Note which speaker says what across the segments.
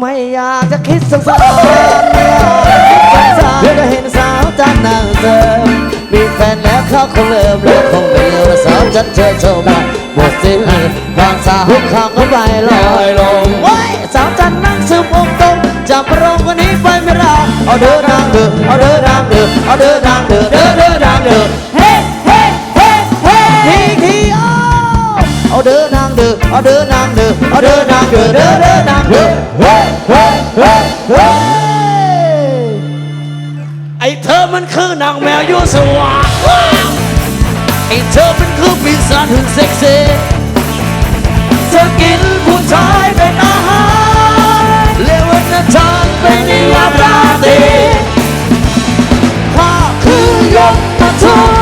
Speaker 1: ไม่อยากจะคิดสงสารไม่อยากจะคิดสงสารก็เห็นสาวจันนางเติมมีแฟนแล้วเขาคงเลิมแล้วคงไม่เลิมว่าสาวจันเธอโชว์มาหมดสิ้นบางสาวข้างก็ไปลอยลงว้ยสาวจันนั่งซึมองตรงจับโรงคนนี้ไปไม่รอเอาเดินนางเดินเอาเดินนางเดินเอาเดินนางเดินเดินเดินนางเดิน เดินเอาเดินนางเดินเอาเดินนางเดินเดินเดินนางเดินเฮ้เฮ้เฮ้เฮ้ไอเธอมันคือนางแมวยั่วสวาไอเธอมันคือปีศาจหุ่นเซ็กซี่เธอกินผู้ชายเป็นอาหารเลวันนาทานเป็นนิยามราตรีข้าคือยมมาทูต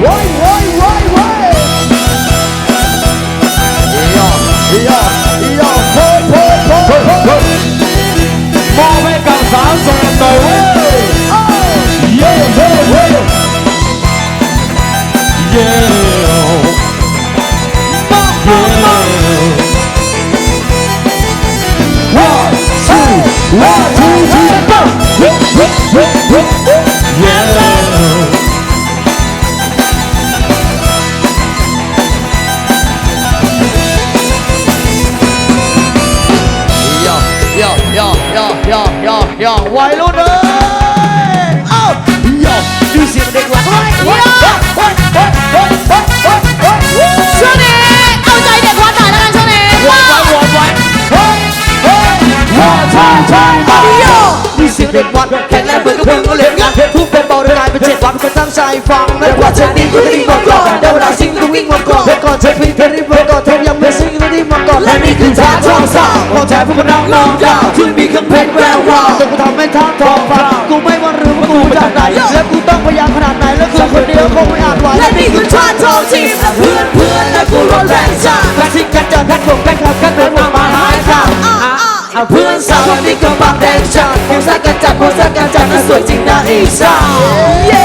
Speaker 1: Why, why?
Speaker 2: 我出去办，我我我我，原来
Speaker 1: 都。要要要要要要，歪路的。 ฟัง
Speaker 2: และ
Speaker 1: กว่าเธอนี้ก็จะดีกว่าก่อนได้เวลาซิงก็วิ่งมาก่อนและก่อนเธอพิงเธอรีบมาก่อนเธอยังไม่ซิงก็รีบมาก่อนและนี่คือท่าทองสาวของแท้พวกเราน้องดาวที่มีเครื่องเพชรแวววาวแต่กูทำให้ท่าทองฟ้ากูไม่ว่าหรือว่ากูมาจากไหนและกูต้องพยายามขนาดไหนแล้วกูคนเดียวคงไม่อาจไหว
Speaker 2: และนี่คือชาติทองทีมและเพื่อนเพื่อนและกูรถแรงชา
Speaker 1: แพทซิ่งกันเจอแพทผมแพทขับกันเป็นมามาหายข่าวเอาเพื่อนสาวคนนี้ก็บังแดงชาผมสักกันจัดผมสักกันจัดน่ะสวยจริงนะอีสาว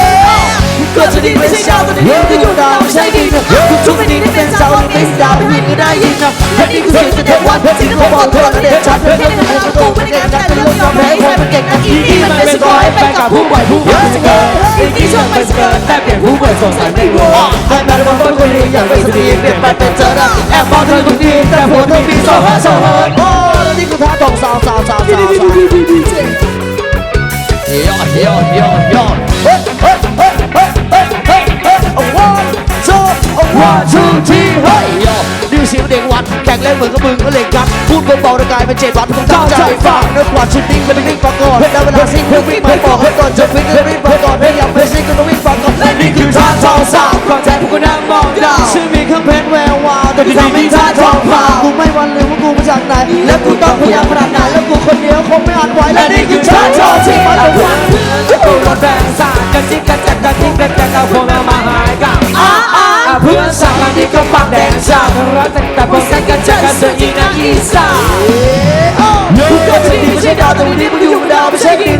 Speaker 1: เย้ก็จะดีไม่ใช่ชาวแต่นี่ก็อยู่ดาวไม่ใช่ดีนะทุกทุกไม่ดีนี่เป็นสาวไม่เป็นดาวไม่ก็ได้ยินนะและนี่คือเสียงจากเทวันสิ่งที่เขาบอกเธอและเด็กชัดเพื่อนเป็นคนโกงเป็นเก่งกันเป็นลูกน้องแพ้คนเป็นเก่งกันอีนี่มันเป็นสกอยไปกับผู้บ่อยผู้บ่อยสเกิร์ตอีนี่ชอบไปสเกิร์ตแต่เปลี่ยนผู้บ่อยสงสัยไม่รู้ให้แม้ว่าคนคนนี้อย่ากเป็นสตรีเปลี่ยนไปเป็นเจอแล้วแอบมองเธอคนดีแต่ผัวเธอมีโซ่ฮะโซ่ฮะโอ้แล้นี่กูท้าทองสาวสาวสาวสาวสาวย่อย่อ เบาๆร่างกายเป็นเจ็ดวัดมึงตั้งใจฟังนึกว่าชุดนี้มันวิ่งฟังก่อนได้เวลาซิ่งเพื่อวิ่งไปบอกให้ก่อนจะวิ่งก็วิ่งไปก่อนให้ยังไม่ซิ่งก็ต้องวิ่งฟังก่อนและนี่คือท่าทองสาวก่อนใจพวกกูนั่งมองดาวชื่อมีเครื่องเพชรแวววาวแต่ที่ทำให้ท่าทองฟ้ากูไม่วันลืมว่ากูมาจากไหนและกูต้องพยายามขนาดไหนแล้วกูคนเดียวคงไม่อาจไหวและนี่คือท่าทองที่มันเป็นวัน
Speaker 3: กูรถแรงสาดกระซิบกระจัดกระทิบกระจัดเอาพวกเรามาหาย
Speaker 1: ปากแดงจ้ารักแต่แต่พวกฉันกันจะกันเธออีนักอีสานทุกคนจะดีไม่ใช่ดาวแต่วันนี้มึงอยู่ดาวไม่ใช่ดิน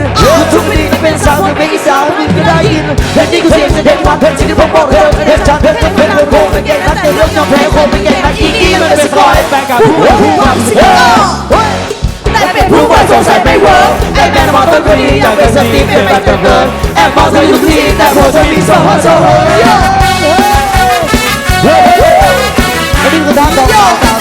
Speaker 1: ทุกไม่ดีจะเป็นสาวจะเป็นอีสาวมึงก็ได้ยินและนี่ก็เสียงแสดงความเพชรที่ผมบอกเธอเด็กจันเด็กเป็นเรื่องโคเป็นแก่นักเตะเรื่องยอมแพ้โคเป็นแก่นักอีกี้มันเป็นสกอยแบงกับผู้ผู้ความสิงแต่เป็นผู้ว่าสงสัยไม่เวิร์กไอ้แมนมองต้นคนนี้อยากเป็นสตีฟเป็นแบบเดิมแอบมองเธออยู่ที่แต่พอเธอมีโซ่โซ่เฮ้ย เฮ้